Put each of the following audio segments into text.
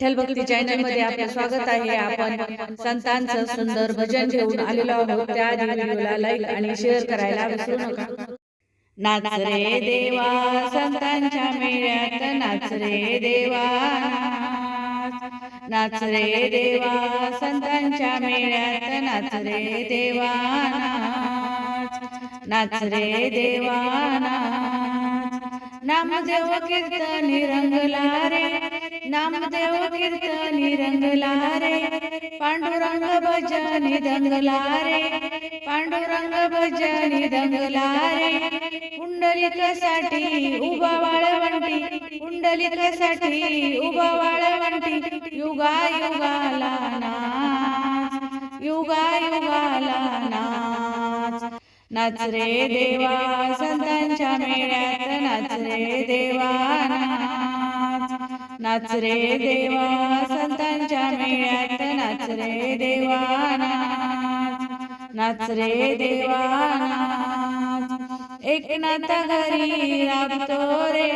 विठ्ठल भक्ती चॅनलमध्ये आपलं स्वागत आहे आपण संतांचं सुंदर भजन घेऊन आलेलो आहोत त्या आधी व्हिडिओला लाईक आणि शेअर करायला विसरू नका नाच रे देवा संतांच्या मेळ्यात नाच रे देवा नाच. रे देवा संतांच्या मेळ्यात नाच रे देवा नाच. नाच रे देवा नाच. नामदेव कीर्तनी रंगला रे नामदेव कीर्तनी रंगला रे पांडुरंग भजनी दंगला रे पांडुरंग भजनी दंगला रे पुंडलिकासाठी उभा वाळवंटी कुंडलिकासाठी उभा वाळवंटी युगा युगाला नाच युगा युगाला नाच. नाच रे देवा संतांच्या मेळ्यात नाच रे देवा नाच. नाच रे देवा संतांच्या मेळ्यात नाच रे देवा नाच. रे देवा नाच. एकनाथ घरी राबतो रे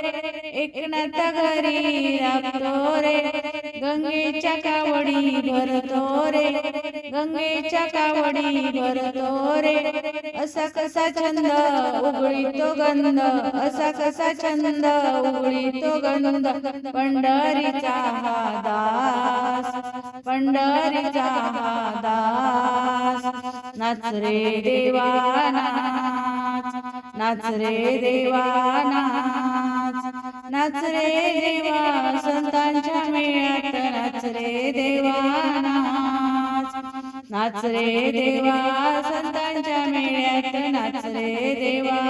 एकनाथ घरी राबतो रे. गंगेच्या कावडी भरतो रे गंगेच्या कावडी भरतो रे असा कसा छंद उघळीतो गंध असा कसा छंद उघळीतो गंध. पंढरीचा हा दास पंढरीचा हा दास. नाच रे देवा नाच नाच रे देवा नाच. नाच रे देवा संतांच्या मेळ्यात नाच रे देवा नाच नाच रे देवा संतांच्या मेळ्यात नाच रे देवा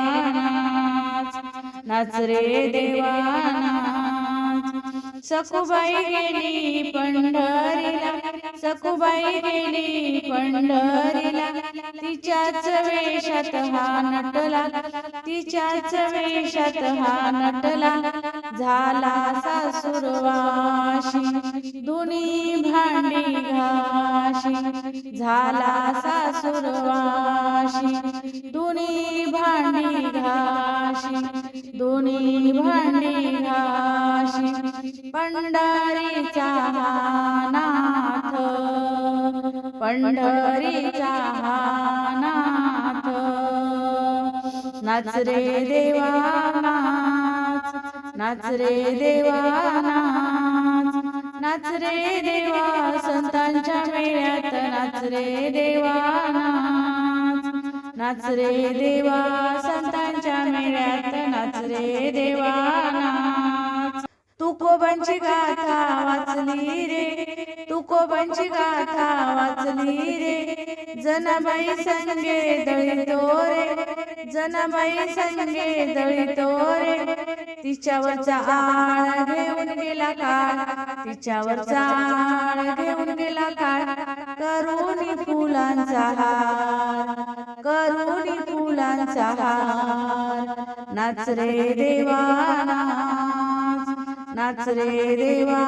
नाच नाच रे देवा नाच सखुबाई गेली पंढरीला सखुबाई गेली पंढरीला तिच्याच वेशात हा नटला तिच्याच वेशात हा नटला झाला सासुरवाशी. दोन्ही भांडी घाशी झाला सासुरवाशी दोन्ही भांडी घाशी दोन्ही भांडी घाशी. पंढरीचा नाथ पंढरीचा नाथ नाच रे देवा नाच नाच रे देवा नाच नाच रे देवा संतांच्या मेळ्यात नाच रे देवा नाच. नाच रे देवा संतांच्या मेळ्यात नाच रे देवा नाच. तुकोबांची गाथा वाचली रे तुकोबांची गाथा वाचली रे. जनाबाई संगे दळितो रे. जनाबाई संगे दळितो रे. तिच्यावरचा आळ घेऊन गेला काळ. तिच्यावरचा आळ घेऊन गेला काळ. करुणी फुलांचा हार. करुणी फुलांचा हार. नाच रे देवा नाच रे देवा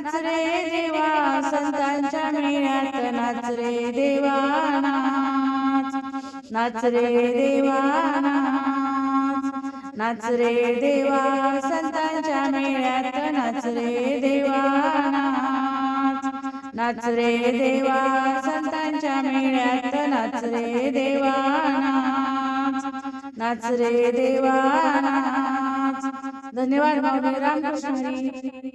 नाच रे देवा संतांच्या मेळ्यात नाच रे देवा नाच. नाच रे देवा नाच. नाच रे देवा संतांच्या मेळ्यात नाच रे देवा नाच. नाच रे देवा संतांच्या मेळ्यात नाच रे देवा नाच. नाच रे देवा नाच. धन्यवाद माऊली रामकृष्ण